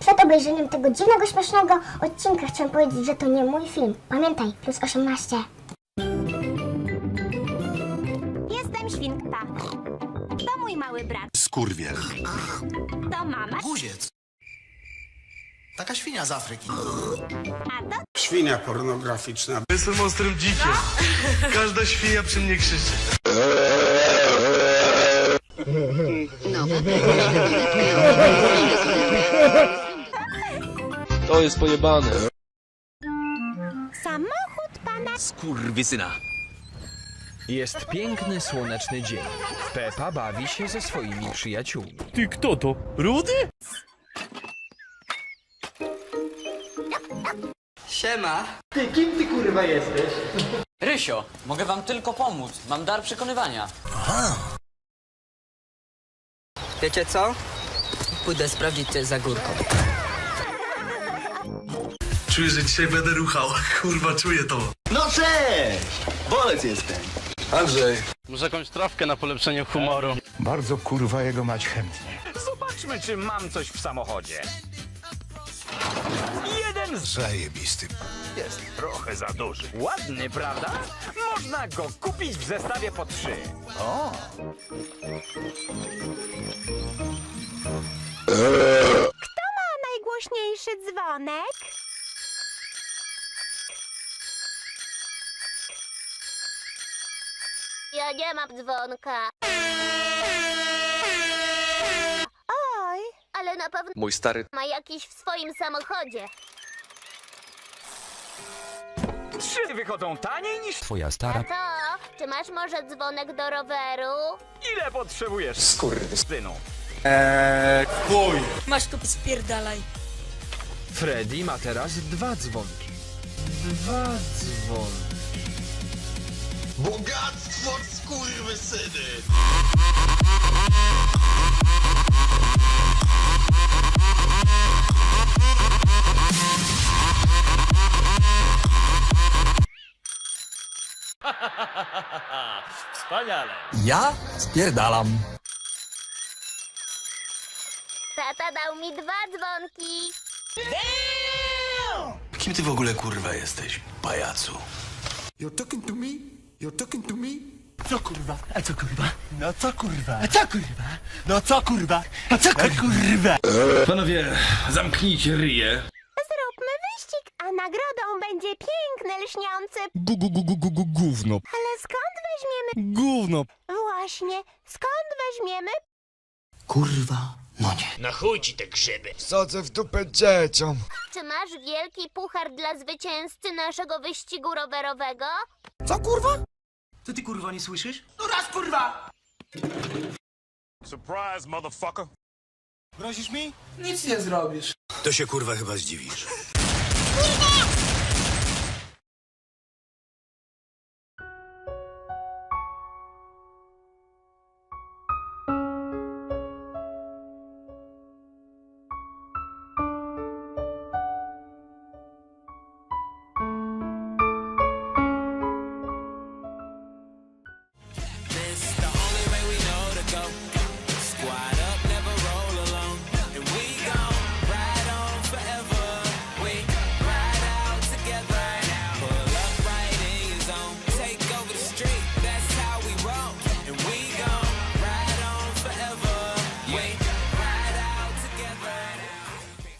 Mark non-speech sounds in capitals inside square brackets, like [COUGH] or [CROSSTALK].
Przed obejrzeniem tego dziwnego, śmiesznego odcinka chciałem powiedzieć, że to nie mój film. Pamiętaj, plus 18. Jestem świnka. To mój mały brat. Skurwiel. To mama, Guziec. Taka świnia z Afryki. a to Świnia pornograficzna. Jestem ostrym dzikiem. Każda świnia przy mnie krzyczy. To jest pojebane. samochód pana. Skurwysyna. Jest piękny, słoneczny dzień. Pepa bawi się ze swoimi przyjaciółmi. Ty kto to? Rudy? Siema. Ty, kim ty kurwa jesteś? Rysio, mogę wam tylko pomóc. Mam dar przekonywania. Wiecie co? Pójdę sprawdzić, co jest za górką. Czuję, że dzisiaj będę ruchał. [LAUGHS] Kurwa, czuję to. No cześć! Bolec jestem. Andrzej. Może jakąś trawkę na polepszenie humoru. Bardzo kurwa jego mać chętnie. Zobaczmy, czy mam coś w samochodzie. Jeden z... Zajebisty. jest trochę za duży. Ładny, prawda? Można go kupić w zestawie po trzy. O! Kto ma najgłośniejszy dzwonek? Ja nie mam dzwonka, Oj, ale na pewno Mój stary ma jakiś w swoim samochodzie. Trzy wychodzą taniej niż... Twoja stara Tato, czy masz może dzwonek do roweru? Ile potrzebujesz? Skurwysynu. Masz tu spierdalaj. Freddy ma teraz dwa dzwonki. Dwa dzwonki. Bogactwo skurwysyny! [LAUGHS] Wspaniale. Ja spierdalam. Tata dał mi dwa dzwonki. Kim ty w ogóle kurwa jesteś, pajacu? You're talking to me? You're talking to me? Co kurwa? A co kurwa? No co kurwa? A co kurwa? No co kurwa? A co kurwa? Panowie, zamknijcie ryje. zróbmy wyścig, a nagrodą będzie piękny, lśniący... gu gu gu gu gu gu gówno. Ale skąd weźmiemy... Gówno. Właśnie, skąd weźmiemy... Kurwa, no nie. Wsadzę w dupę dzieciom. Czy masz wielki puchar dla zwycięzcy naszego wyścigu rowerowego? Co kurwa? To ty kurwa nie słyszysz? No raz kurwa! Surprise, motherfucker. Grozisz mi? Nic nie zrobisz. To się kurwa chyba zdziwisz. Nie